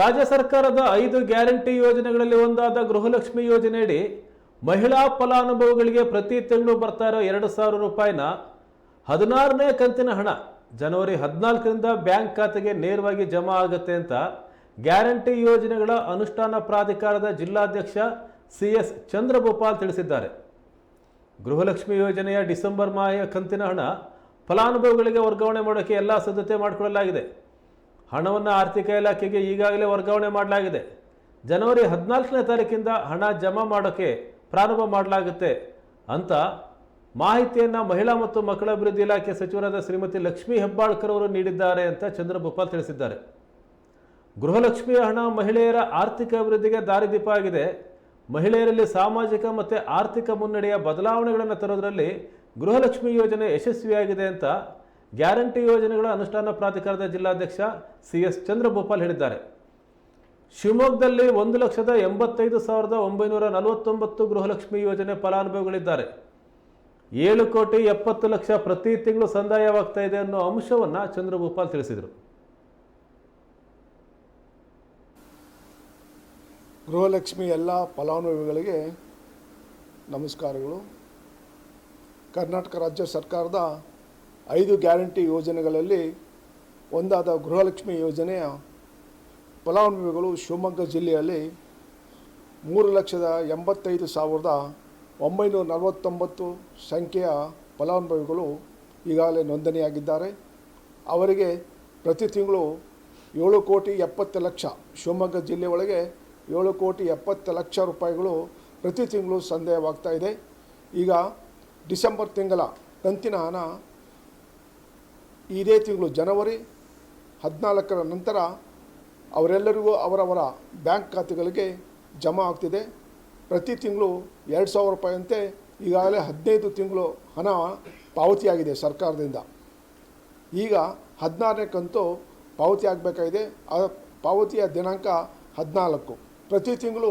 ರಾಜ್ಯ ಸರ್ಕಾರದ ಐದು ಗ್ಯಾರಂಟಿ ಯೋಜನೆಗಳಲ್ಲಿ ಒಂದಾದ ಗೃಹಲಕ್ಷ್ಮಿ ಯೋಜನೆಯಡಿ ಮಹಿಳಾ ಫಲಾನುಭವಿಗಳಿಗೆ ಪ್ರತಿ ತಿಂಗಳು ಬರ್ತಾ ಇರೋ ಎರಡು ಸಾವಿರ ರೂಪಾಯಿನ ಹದಿನಾರನೇ ಕಂತಿನ ಹಣ ಜನವರಿ ಹದಿನಾಲ್ಕರಿಂದ ಬ್ಯಾಂಕ್ ಖಾತೆಗೆ ನೇರವಾಗಿ ಜಮಾ ಆಗುತ್ತೆ ಅಂತ ಗ್ಯಾರಂಟಿ ಯೋಜನೆಗಳ ಅನುಷ್ಠಾನ ಪ್ರಾಧಿಕಾರದ ಜಿಲ್ಲಾಧ್ಯಕ್ಷ ಸಿ ಎಸ್ ಚಂದ್ರಭೂಪಾಲ್ ತಿಳಿಸಿದ್ದಾರೆ. ಗೃಹಲಕ್ಷ್ಮಿ ಯೋಜನೆಯ ಡಿಸೆಂಬರ್ ಮಾಹ ಕಂತಿನ ಹಣ ಫಲಾನುಭವಿಗಳಿಗೆ ವರ್ಗಾವಣೆ ಮಾಡೋಕ್ಕೆ ಎಲ್ಲ ಸಿದ್ಧತೆ ಮಾಡಿಕೊಳ್ಳಲಾಗಿದೆ. ಹಣವನ್ನು ಆರ್ಥಿಕ ಇಲಾಖೆಗೆ ಈಗಾಗಲೇ ವರ್ಗಾವಣೆ ಮಾಡಲಾಗಿದೆ. ಜನವರಿ ಹದಿನಾಲ್ಕನೇ ತಾರೀಕಿಂದ ಹಣ ಜಮಾ ಮಾಡೋಕ್ಕೆ ಪ್ರಾರಂಭ ಮಾಡಲಾಗುತ್ತೆ ಅಂತ ಮಾಹಿತಿಯನ್ನು ಮಹಿಳಾ ಮತ್ತು ಮಕ್ಕಳ ಅಭಿವೃದ್ಧಿ ಇಲಾಖೆ ಸಚಿವರಾದ ಶ್ರೀಮತಿ ಲಕ್ಷ್ಮೀ ಹೆಬ್ಬಾಳ್ಕರ್ ಅವರು ನೀಡಿದ್ದಾರೆ ಅಂತ ಚಂದ್ರಭೂಪಾಲ್ ತಿಳಿಸಿದ್ದಾರೆ. ಗೃಹಲಕ್ಷ್ಮಿಯ ಹಣ ಮಹಿಳೆಯರ ಆರ್ಥಿಕ ಅಭಿವೃದ್ಧಿಗೆ ದಾರಿದೀಪ ಆಗಿದೆ. ಮಹಿಳೆಯರಲ್ಲಿ ಸಾಮಾಜಿಕ ಮತ್ತು ಆರ್ಥಿಕ ಮುನ್ನಡೆಯ ಬದಲಾವಣೆಗಳನ್ನು ತರೋದರಲ್ಲಿ ಗೃಹಲಕ್ಷ್ಮಿ ಯೋಜನೆ ಯಶಸ್ವಿಯಾಗಿದೆ ಅಂತ ಗ್ಯಾರಂಟಿ ಯೋಜನೆಗಳ ಅನುಷ್ಠಾನ ಪ್ರಾಧಿಕಾರದ ಜಿಲ್ಲಾಧ್ಯಕ್ಷ ಸಿ ಎಸ್ ಚಂದ್ರಭೋಪಾಲ್ ಹೇಳಿದ್ದಾರೆ. ಶಿವಮೊಗ್ಗದಲ್ಲಿ ಒಂದು ಲಕ್ಷದ ಎಂಬತ್ತೈದು ಸಾವಿರದ ಒಂಬೈನೂರ ನಲವತ್ತೊಂಬತ್ತು ಗೃಹಲಕ್ಷ್ಮಿ ಯೋಜನೆ ಫಲಾನುಭವಿಗಳಿದ್ದಾರೆ. ಏಳು ಕೋಟಿ ಎಪ್ಪತ್ತು ಲಕ್ಷ ಪ್ರತಿ ತಿಂಗಳು ಸಂದಾಯವಾಗ್ತಾ ಇದೆ ಅನ್ನೋ ಅಂಶವನ್ನು ಚಂದ್ರಭೂಪಾಲ್ ತಿಳಿಸಿದರು. ಗೃಹಲಕ್ಷ್ಮಿ ಎಲ್ಲ ಫಲಾನುಭವಿಗಳಿಗೆ ನಮಸ್ಕಾರಗಳು. ಕರ್ನಾಟಕ ರಾಜ್ಯ ಸರ್ಕಾರದ ಐದು ಗ್ಯಾರಂಟಿ ಯೋಜನೆಗಳಲ್ಲಿ ಒಂದಾದ ಗೃಹಲಕ್ಷ್ಮಿ ಯೋಜನೆಯ ಫಲಾನುಭವಿಗಳು ಶಿವಮೊಗ್ಗ ಜಿಲ್ಲೆಯಲ್ಲಿ ಮೂರು ಲಕ್ಷದ ಎಂಬತ್ತೈದು ಸಾವಿರದ ಒಂಬೈನೂರ ನಲವತ್ತೊಂಬತ್ತು ಸಂಖ್ಯೆಯ ಫಲಾನುಭವಿಗಳು ಈಗಾಗಲೇ ನೋಂದಣಿಯಾಗಿದ್ದಾರೆ. ಅವರಿಗೆ ಪ್ರತಿ ತಿಂಗಳು ಏಳು ಕೋಟಿ ಎಪ್ಪತ್ತು ಲಕ್ಷ, ಶಿವಮೊಗ್ಗ ಜಿಲ್ಲೆ ಒಳಗೆ ಏಳು ಕೋಟಿ ಎಪ್ಪತ್ತು ಲಕ್ಷ ರೂಪಾಯಿಗಳು ಪ್ರತಿ ತಿಂಗಳು ಸಂದೇಹವಾಗ್ತಾ ಇದೆ. ಈಗ ಡಿಸೆಂಬರ್ ತಿಂಗಳ ಕಂತಿನ ಹಣ ಇದೇ ತಿಂಗಳು ಜನವರಿ ಹದಿನಾಲ್ಕರ ನಂತರ ಅವರೆಲ್ಲರಿಗೂ ಅವರವರ ಬ್ಯಾಂಕ್ ಖಾತೆಗಳಿಗೆ ಜಮಾ ಆಗ್ತಿದೆ. ಪ್ರತಿ ತಿಂಗಳು ಎರಡು ಸಾವಿರ ರೂಪಾಯಿಯಂತೆ ಈಗಾಗಲೇ ಹದಿನೈದು ತಿಂಗಳು ಹಣ ಪಾವತಿಯಾಗಿದೆ ಸರ್ಕಾರದಿಂದ. ಈಗ ಹದಿನಾರನೇ ಕಂತು ಪಾವತಿ ಆಗಬೇಕಾಗಿದೆ. ಆ ಪಾವತಿಯ ದಿನಾಂಕ ಹದಿನಾಲ್ಕು. ಪ್ರತಿ ತಿಂಗಳು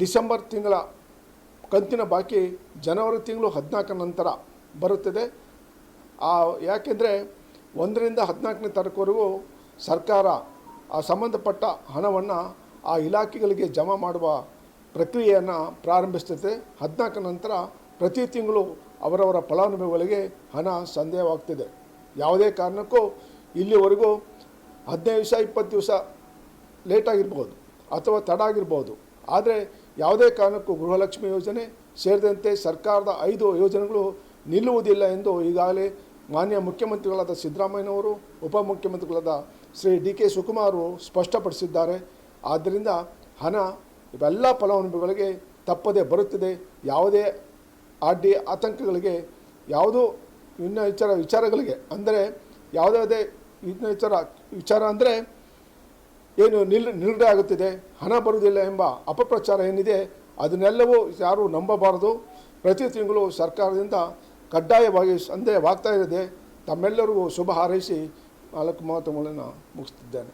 ಡಿಸೆಂಬರ್ ತಿಂಗಳ ಕಂತಿನ ಬಾಕಿ ಜನವರಿ ತಿಂಗಳು ಹದಿನಾಲ್ಕರ ನಂತರ ಬರುತ್ತದೆ. ಯಾಕೆಂದರೆ ಒಂದರಿಂದ ಹದಿನಾಲ್ಕನೇ ತಾರೀಕುವರೆಗೂ ಸರ್ಕಾರ ಆ ಸಂಬಂಧಪಟ್ಟ ಹಣವನ್ನು ಆ ಇಲಾಖೆಗಳಿಗೆ ಜಮಾ ಮಾಡುವ ಪ್ರಕ್ರಿಯೆಯನ್ನು ಪ್ರಾರಂಭಿಸ್ತದೆ ಹದಿನಾಲ್ಕರ ನಂತರ ಪ್ರತಿ ತಿಂಗಳು ಅವರವರ ಫಲಾನುಭವಿಗಳಿಗೆ ಹಣ ಸಂದೇಹವಾಗ್ತಿದೆ. ಯಾವುದೇ ಕಾರಣಕ್ಕೂ ಇಲ್ಲಿವರೆಗೂ ಹದಿನೈದು ದಿವಸ, ಇಪ್ಪತ್ತು ದಿವಸ ಲೇಟಾಗಿರ್ಬೋದು ಅಥವಾ ತಡ ಆಗಿರ್ಬೋದು. ಆದರೆ ಯಾವುದೇ ಕಾರಣಕ್ಕೂ ಗೃಹಲಕ್ಷ್ಮಿ ಯೋಜನೆ ಸೇರಿದಂತೆ ಸರ್ಕಾರದ ಐದು ಯೋಜನೆಗಳು ನಿಲ್ಲುವುದಿಲ್ಲ ಎಂದು ಈಗಾಗಲೇ ಮಾನ್ಯ ಮುಖ್ಯಮಂತ್ರಿಗಳಾದ ಸಿದ್ದರಾಮಯ್ಯನವರು, ಉಪಮುಖ್ಯಮಂತ್ರಿಗಳಾದ ಶ್ರೀ ಡಿ ಕೆ ಶಿವಕುಮಾರ್ ಸ್ಪಷ್ಟಪಡಿಸಿದ್ದಾರೆ. ಆದ್ದರಿಂದ ಹಣ, ಇವೆಲ್ಲ ಫಲಾನುಭವಿಗಳಿಗೆ ತಪ್ಪದೆ ಬರುತ್ತಿದೆ. ಯಾವುದೇ ಅಡ್ಡಿ ಆತಂಕಗಳಿಗೆ, ಯಾವುದೂ ಇನ್ನ ವಿಚಾರ ವಿಚಾರಗಳಿಗೆ, ಅಂದರೆ ಯಾವುದೇ ಇನ್ನ ವಿಚಾರ ವಿಚಾರ ಅಂದರೆ ಏನು ನಿಲ್, ನಿಲುಗಡೆ ಆಗುತ್ತಿದೆ. ಹಣ ಬರುವುದಿಲ್ಲ ಎಂಬ ಅಪಪ್ರಚಾರ ಏನಿದೆ, ಅದನ್ನೆಲ್ಲವೂ ಯಾರೂ ನಂಬಬಾರದು. ಪ್ರತಿ ತಿಂಗಳು ಸರ್ಕಾರದಿಂದ ಕಡ್ಡಾಯವಾಗಿ ಸಂದೇಹವಾಗ್ತಾ ಇರದೆ ತಮ್ಮೆಲ್ಲರಿಗೂ ಶುಭ ಹಾರೈಸಿ ನಾಲ್ಕು ಮಾತುಗಳನ್ನು ಮುಗಿಸ್ತಿದ್ದೇನೆ.